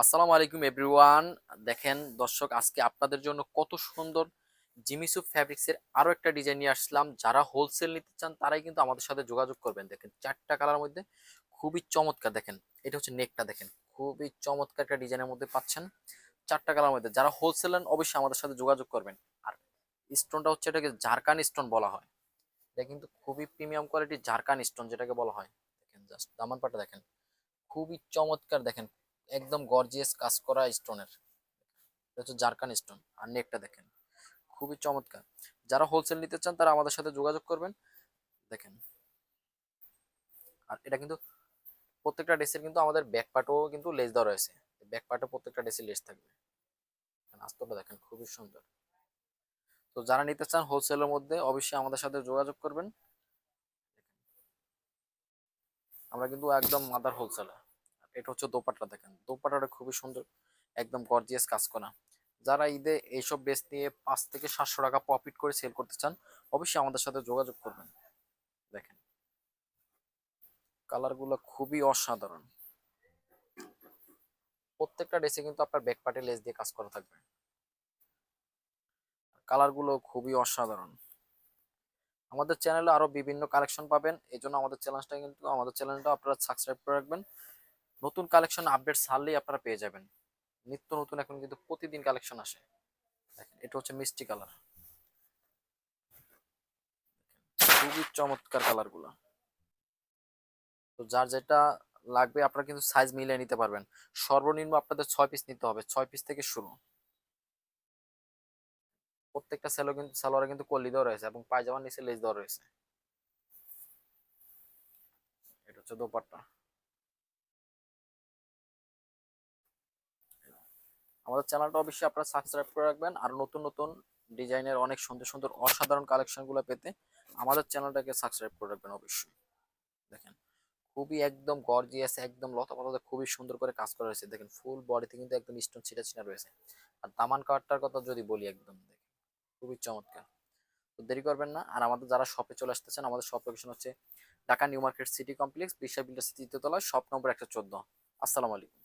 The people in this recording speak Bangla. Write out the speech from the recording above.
আসসালামু আলাইকুম এভরিওয়ান। দেখেন দর্শক, আজকে আপনাদের জন্য কত সুন্দর জিমিসু ফ্যাব্রিক্সের আরও একটা ডিজাইন নিয়ে আসলাম। যারা হোলসেল নিতে চান, তারাই কিন্তু আমাদের সাথে যোগাযোগ করবেন। দেখেন, চারটা কালার মধ্যে খুবই চমৎকার, দেখেন, এটা হচ্ছে নেকটা, দেখেন, খুবই চমৎকার একটা ডিজাইনের মধ্যে পাচ্ছেন চারটা কালার মধ্যে। যারা হোলসেল নেন, অবশ্যই আমাদের সাথে যোগাযোগ করবেন। আর স্টোনটা হচ্ছে এটাকে ঝাড়খান স্টোন বলা হয়। এটা কিন্তু খুবই প্রিমিয়াম কোয়ালিটির ঝাড়খান স্টোন যেটাকে বলা হয়। দেখেন জাস্ট দামান পাটা দেখেন, খুবই চমৎকার, দেখেন একদম গর্জিয়াস কাজ করা স্টোনের হচ্ছে জারকান স্টোন আর নেকটা দেখেন, খুবই চমৎকার। যারা হোলসেল নিতে চান, তারা আমাদের সাথে যোগাযোগ করবেন। দেখেন, আর এটা কিন্তু প্রত্যেকটা ড্রেসের কিন্তু আমাদের ব্যাক পার্টও কিন্তু লেস দেওয়া রয়েছে। ব্যাক পার্টে প্রত্যেকটা ড্রেসে লেস থাকবে। আস্তটা দেখেন, খুবই সুন্দর। তো যারা নিতে চান হোলসেলের মধ্যে, অবশ্যই আমাদের সাথে যোগাযোগ করবেন। আমরা কিন্তু একদম মাদার হোলসেলার এটা হচ্ছে দোপাট্টা দেখেন। দোপাট্টাটা খুবই সুন্দর, একদম গর্জিয়াস কাজ করা। যারা ঈদে এইসব বেস নিয়ে পাঁচ থেকে সাতশো টাকা প্রফিট করে সেল করতে চান, অবশ্যই আমাদের সাথে যোগাযোগ করবেন। দেখেন। কালারগুলো খুবই অসাধারণ। প্রত্যেকটা ড্রেসে কিন্তু আপনার ব্যাক পার্টে লেস দিয়ে কাজ করা থাকবে। কালারগুলো খুবই অসাধারণ। আমাদের চ্যানেলে আরও বিভিন্ন কালেকশন পাবেন এই জন্য আমাদের চ্যানেলটা কিন্তু, আমাদের চ্যানেলটা আপনারা সাবস্ক্রাইব করে রাখবেন। নতুন কালেকশন আপডেট ছাড়লেই আপনারা পেয়ে যাবেন। নিত্য নতুন এখন কিন্তু প্রতিদিন কালেকশন আসে। এটা হচ্ছে মিষ্টি কালার খুবই চমৎকার কালারগুলো তো যার যেটা লাগবে আপনারা কিন্তু সাইজ মিলিয়ে নিতে পারবেন। সর্বনিম্ন আপনাদের ছয় পিস নিতে হবে। ছয় পিস থেকে শুরু। প্রত্যেকটা সেলো কিন্তু সালোয়ারে কিন্তু কলি দেওয়া রয়েছে এবং পায়জামার নিচে লেজ দেওয়া রয়েছে। এটা হচ্ছে দোপাট্টা। আমাদের চ্যানেলটা অবশ্যই আপনারা সাবস্ক্রাইব করে রাখবেন। আর নতুন নতুন ডিজাইনের অনেক সুন্দর সুন্দর অসাধারণ কালেকশনগুলো পেতে আমাদের চ্যানেলটাকে সাবস্ক্রাইব করে রাখবেন অবশ্যই। দেখেন, খুবই একদম গর্জিয়াস একদম লতা পাতাতে খুবই সুন্দর করে কাজ করা হয়েছে। দেখেন ফুল বডিতে কিন্তু একদম স্টোন ছিটা ছিটা রয়েছে। আর দামান কার্ডটার কথা যদি বলি একদম, দেখেন, খুবই চমৎকার। তো দেরি করবেন না। আর আমাদের যারা শপে চলে আসতেছেন আমাদের শপ লোকেশন হচ্ছে Dhaka new market city complex বিশ্বা builder তলায় শপ নম্বর একশো চোদ্দ। আসসালামু আলাইকুম।